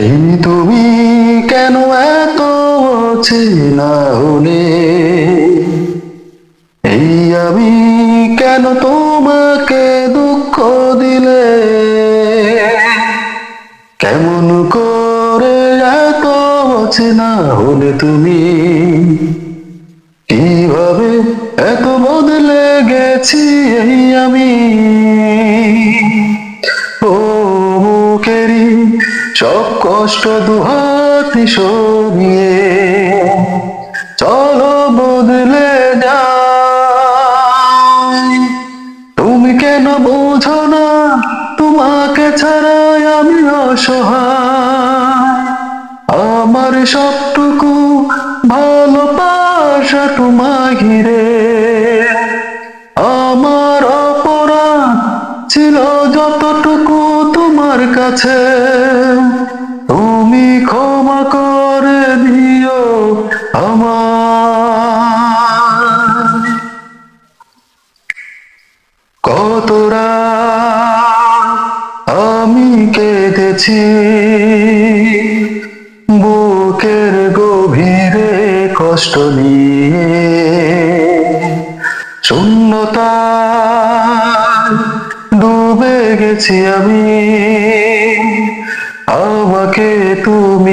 সেই তুমি কেন এত না হলে? এই আমি কেন তোমাকে দুঃখ দিলে? কেমন করে এত না হলে তুমি? কীভাবে এত বদলে গেছি এই আমি? ও মুখেরই সব কষ্ট দুহাতি সরিয়ে চলো বদলে যাই। তুমি কেন বোঝো না, তোমাকে ছাড়াই আমি অসহায়। আমার সবটুকু ভালোবাসা তোমায় ঘিরে। আমার অপরাধ ছিল যতটুকু তোমার কাছে। তুমি করে দিও আমার কতরা আমি কেঁদেছি বুকের গভীরে কষ্ট নিয়ে। শূন্যতা ডুবে গেছি আমি, আমাকে তুমি